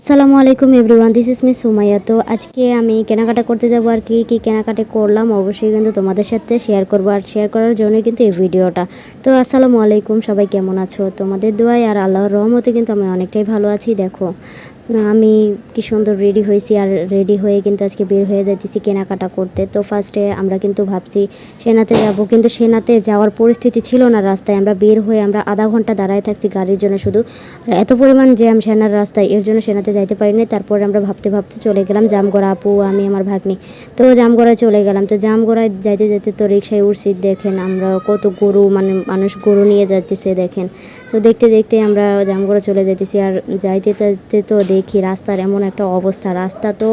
আসসালামু আলাইকুম everyone this is me Sumaiya. তো আজকে আমি কেনাকাটা করতে যাব আর কি কি কেনাকাটা করলাম অবশ্যই কিন্তু তোমাদের সাথে শেয়ার করব আর শেয়ার করার জন্যই কিন্তু এই ভিডিওটা। তো আসসালামু আলাইকুম, সবাই কেমন আছো? তোমাদের দোয়াই আর আল্লাহর রহমতে কিন্তু আমি অনেকটাই ভালো আছি, দেখো। আমি কি সুন্দর রেডি হয়েছি আর রেডি হয়ে কিন্তু আজকে বের হয়ে যাইতেছি কেনাকাটা করতে। তো ফার্স্টে আমরা কিন্তু ভাবছি সেনাতে যাব। কিন্তু সেনাতে যাওয়ার পরিস্থিতি ছিল না রাস্তায়। আমরা বের হয়ে আমরা আধা ঘণ্টা দাঁড়ায় থাকছি গাড়ির জন্য শুধু। আর এত পরিমাণ জ্যাম সেনার রাস্তায়, এর জন্য সেনাতে যাইতে পারিনি। তারপরে আমরা ভাবতে ভাবতে চলে গেলাম জামগড়া। আপু, আমি, আমার ভাগ্নি। তো জামগড়ায় চলে গেলাম। তো জামগড়ায় যাইতে যাইতে তো রিক্সায় উঠছি। দেখেন আমরা কত গরু মানে মানুষ গরু নিয়ে যাইতেছে, দেখেন। তো দেখতে দেখতে আমরা জামগড়া চলে যাইতেছি। আর যাইতে যাইতে তো দেখি রাস্তার এমন একটা অবস্থা। রাস্তা তো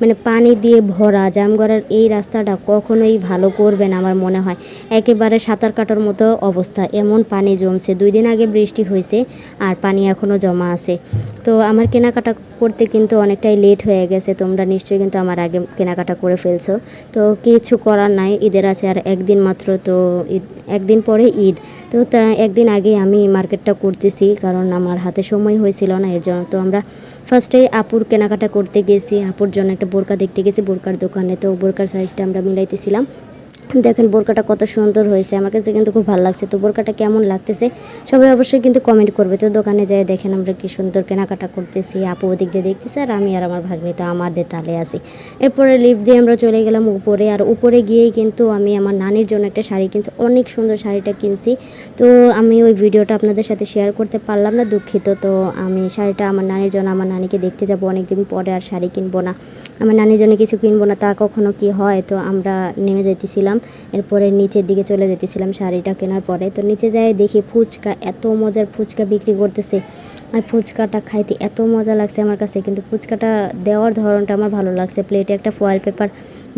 মানে পানি দিয়ে ভরা জামগড়ার এই রাস্তাটা কখনোই ভালো করবে না আমার মনে হয়। একেবারে সাঁতার কাটার মতো অবস্থা, এমন পানি জমছে। দুই দিন আগে বৃষ্টি হয়েছে আর পানি এখনও জমা আছে। তো আমার কেনাকাটা করতে কিন্তু অনেকটাই লেট হয়ে গেছে, তোমরা নিশ্চয়ই কিন্তু আমার আগে কেনাকাটা করে ফেলছো। তো কিছু করার নাই, ঈদের আছে আর একদিন মাত্র তো ঈদ, একদিন পরে ঈদ। তো তা একদিন আগে আমি মার্কেটটা করতেছি, কারণ আমার হাতে সময় হয়েছিল না, এর জন্য তো আমরা ফার্স্টেই আপুর কেনাকাটা করতে গেছি, আপুর জন্য একটা বোরকা দেখতে গেছি, বোরকার দোকানে। তো বোরকার সাইজটা আমরা মিলাইতেছিলাম। দেখেন বোরকাটা কত সুন্দর হয়েছে। আমার কাছে কিন্তু খুব ভালো লাগছে। তো বোরকাটা কেমন লাগতেছে, সবাই অবশ্যই কিন্তু কমেন্ট করবে। তো দোকানে যাই দেখেন আমরা কি সুন্দর কেনাকাটা করতেছি। আপু ওদিক দিয়ে দেখতেছি আর আমি আর আমার ভাগ্নি তো আমাদের তালে আছি। এরপরে লিফট দিয়ে আমরা চলে গেলাম উপরে। আর উপরে গিয়েই কিন্তু আমি আমার নানির জন্য একটা শাড়ি কিনছি। অনেক সুন্দর শাড়িটা কিনছি। তো আমি ওই ভিডিওটা আপনাদের সাথে শেয়ার করতে পারলাম না, দুঃখিত। তো আমি শাড়িটা আমার নানির জন্য, আমার নানিকে দেখতে যাব, অনেকদিন পরে আর শাড়ি কিনবো না। আমার নানির জন্য কিছু কিনবো না, তা কখনো কি হয়? তো আমরা নেমে যাইতেছিলাম। এরপরে নিচের দিকে চলে যেতেছিলাম শাড়িটা কেনার পরে। তো নিচে যাই দেখি ফুচকা, এত মজার ফুচকা বিক্রি করতেছে। আর ফুচকাটা খাইতে এত মজা লাগছে আমার কাছে, কিন্তু ফুচকাটা দেওয়ার ধরনটা আমার ভালো লাগছে। প্লেটে একটা ফয়েল পেপার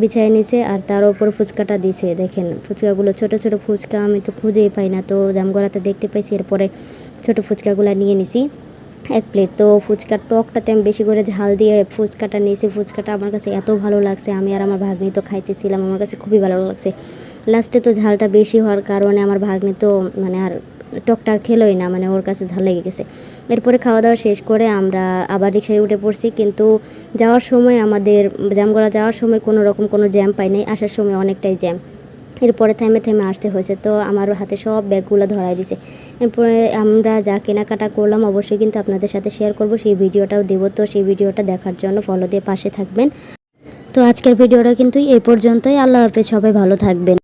বিছাই নিছে আর তার উপর ফুচকাটা দিছে। দেখেন, ফুচকাগুলো ছোট ছোট ফুচকা আমি তো খুঁজেই পাই না। তো জামগড়াতে দেখতে পাইছি, এরপরে ছোট ফুচকাগুলো নিয়ে নিছি। এক প্লেট তো ফুচকার টকটাতে আমি বেশি করে ঝাল দিয়ে ফুচকাটা নিয়েছি। ফুচকাটা আমার কাছে এত ভালো লাগছে, আমি আর আমার ভাগ্নি তো খাইতেছিলাম, আমার কাছে খুবই ভালো লাগছে। লাস্টে তো ঝালটা বেশি হওয়ার কারণে আমার ভাগ্নি তো মানে আর টকটা খেলোই না মানে ওর কাছে ঝাল লেগে গেছে। এরপরে খাওয়া দাওয়া শেষ করে আমরা আবার রিক্সায় উঠে পড়ছি, কিন্তু যাওয়ার সময় আমাদের, জামগড়া যাওয়ার সময় কোনো রকম কোনো জ্যাম পাই নাই, আসার সময় অনেকটাই জ্যাম এরপরে থেমে থেমে আসতে হয়েছে। তো আমার হাতে সব ব্যাগগুলো ধরাই দিছে। এরপরে আমরা যা কেনাকাটা করলাম, অবশ্যই কিন্তু আপনাদের সাথে শেয়ার করব। সেই ভিডিওটাও দেবো। তো সেই ভিডিওটা দেখার জন্য ফলো দিয়ে পাশে থাকবেন। তো আজকের ভিডিওটা কিন্তু এই পর্যন্তই। আল্লাহ হাফেজ। সবাই ভালো থাকবেন।